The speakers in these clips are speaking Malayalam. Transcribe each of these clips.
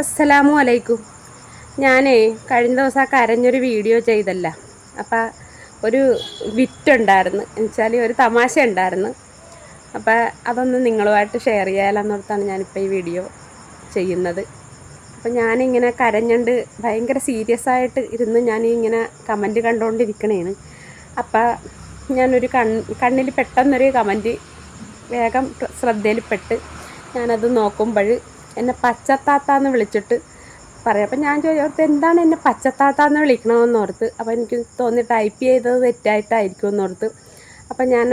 അസ്സലാമു അലൈക്കും. ഞാനേ കഴിഞ്ഞ ദിവസം ആ കരഞ്ഞൊരു വീഡിയോ ചെയ്തല്ല. അപ്പം ഒരു വിറ്റുണ്ടായിരുന്നു. എന്നുവെച്ചാൽ ഒരു തമാശ ഉണ്ടായിരുന്നു അപ്പം അതൊന്ന് നിങ്ങളുമായിട്ട് ഷെയർ ചെയ്യാലെന്നോർത്താണ് ഞാനിപ്പോൾ ഈ വീഡിയോ ചെയ്യുന്നത്. അപ്പം ഞാനിങ്ങനെ കരഞ്ഞുണ്ട് ഭയങ്കര സീരിയസ് ആയിട്ട് ഇരുന്ന് ഞാൻ ഇങ്ങനെ കമന്റ് കണ്ടുകൊണ്ടിരിക്കണേന്ന് അപ്പം ഞാനൊരു കൺ കണ്ണിൽ പെട്ടെന്നൊരു കമന്റ് വേഗം ശ്രദ്ധയിൽപ്പെട്ട് ഞാനത് നോക്കുമ്പോൾ എന്നെ പച്ചത്താത്ത എന്ന് വിളിച്ചിട്ട് പറയാം. അപ്പം ഞാൻ ചോദിച്ചോർത്ത് എന്താണ് എന്നെ പച്ചത്താത്താന്ന് വിളിക്കണമെന്ന് ഓർത്ത്? അപ്പോൾ എനിക്ക് തോന്നി ടൈപ്പ് ചെയ്തത് തെറ്റായിട്ടായിരിക്കും എന്നോർത്ത് അപ്പം ഞാൻ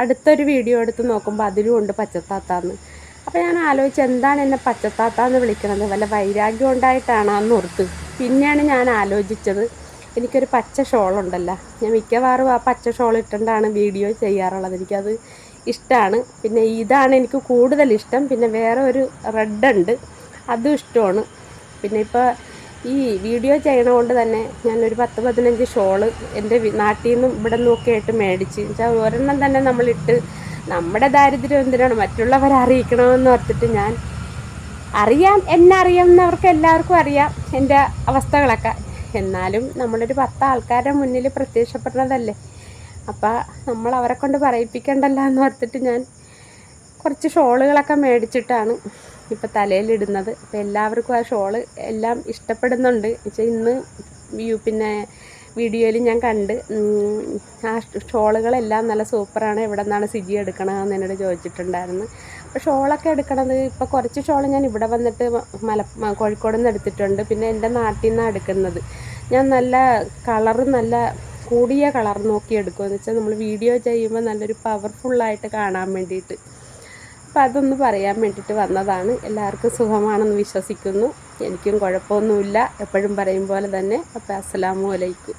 അടുത്തൊരു വീഡിയോ എടുത്ത് നോക്കുമ്പോൾ അതിലും ഉണ്ട് പച്ചത്താത്താന്ന്. അപ്പോൾ ഞാൻ ആലോചിച്ച് എന്താണ് എന്നെ പച്ചത്താത്താന്ന് വിളിക്കണത്? വല്ല വൈരാഗ്യം ഉണ്ടായിട്ടാണോ എന്നോർത്ത് പിന്നെയാണ് ഞാൻ ആലോചിച്ചത് എനിക്കൊരു പച്ച ഷോളുണ്ടല്ലോ. ഞാൻ മിക്കവാറും ആ പച്ച ഷോൾ ഇട്ടുകൊണ്ടാണ് വീഡിയോ ചെയ്യാറുള്ളത്. എനിക്കത് ഇഷ്ടമാണ് പിന്നെ ഇതാണ് എനിക്ക് കൂടുതൽ ഇഷ്ടം. പിന്നെ വേറെ ഒരു റെഡ് ഉണ്ട്. അതും ഇഷ്ടമാണ്. പിന്നെ ഇപ്പോൾ ഈ വീഡിയോ ചെയ്യണ കൊണ്ട് തന്നെ ഞാനൊരു പത്ത് പതിനഞ്ച് ഷോൾ എന്റെ നാട്ടിൽ നിന്നും ഇവിടെ നിന്നൊക്കെ ആയിട്ട് മേടിച്ച്. വെച്ചാൽ ഒരെണ്ണം തന്നെ നമ്മളിട്ട് നമ്മുടെ ദാരിദ്ര്യം എന്തിനാണ്? മറ്റുള്ളവരെ അറിയിക്കണമെന്ന് ഓർത്തിട്ട് ഞാൻ അറിയാം എന്നെ അറിയാവുന്നവർക്ക് എല്ലാവർക്കും അറിയാം എന്റെ അവസ്ഥകളൊക്കെ. എന്നാലും നമ്മളൊരു പത്ത് ആൾക്കാരുടെ മുന്നിൽ പ്രത്യക്ഷപ്പെടുന്നതല്ലേ? അപ്പോൾ നമ്മൾ അവരെ കൊണ്ട് പറയിപ്പിക്കണ്ടല്ലോ എന്ന് ഓർത്തിട്ട് ഞാൻ കുറച്ച് ഷോളുകളൊക്കെ മേടിച്ചിട്ടാണ് ഇപ്പോൾ തലയിലിടുന്നത്. അപ്പോൾ എല്ലാവർക്കും ആ ഷോൾ എല്ലാം ഇഷ്ടപ്പെടുന്നുണ്ട്. പക്ഷേ ഇന്ന് പിന്നെ വീഡിയോയിൽ ഞാൻ കണ്ട് ആ ഷോളുകളെല്ലാം നല്ല സൂപ്പറാണ് എവിടെ നിന്നാണ് സിജി എടുക്കണതെന്ന് എന്നോട് ചോദിച്ചിട്ടുണ്ടായിരുന്നു. അപ്പോൾ ഷോളൊക്കെ എടുക്കണത് ഇപ്പോൾ കുറച്ച് ഷോൾ ഞാൻ ഇവിടെ വന്നിട്ട് മല കോഴിക്കോട് നിന്ന് എടുത്തിട്ടുണ്ട്. പിന്നെ എന്റെ നാട്ടിൽ നിന്നാണ് എടുക്കുന്നത്. ഞാൻ നല്ല കളറ് നല്ല കൂടിയ കളർ നോക്കി എടുക്കുമെന്ന് വെച്ചാൽ നമ്മൾ വീഡിയോ ചെയ്യുമ്പോൾ നല്ലൊരു പവർഫുള്ളായിട്ട് കാണാൻ വേണ്ടിയിട്ട്. അപ്പോൾ അതൊന്ന് പറയാൻ വേണ്ടിയിട്ട് വന്നതാണ്. എല്ലാവർക്കും സുഖമാണെന്ന് വിശ്വസിക്കുന്നു. എനിക്കും കുഴപ്പമൊന്നുമില്ല. എപ്പോഴും പറയും പോലെ തന്നെ. അപ്പോൾ അസ്സലാമു അലൈക്കും.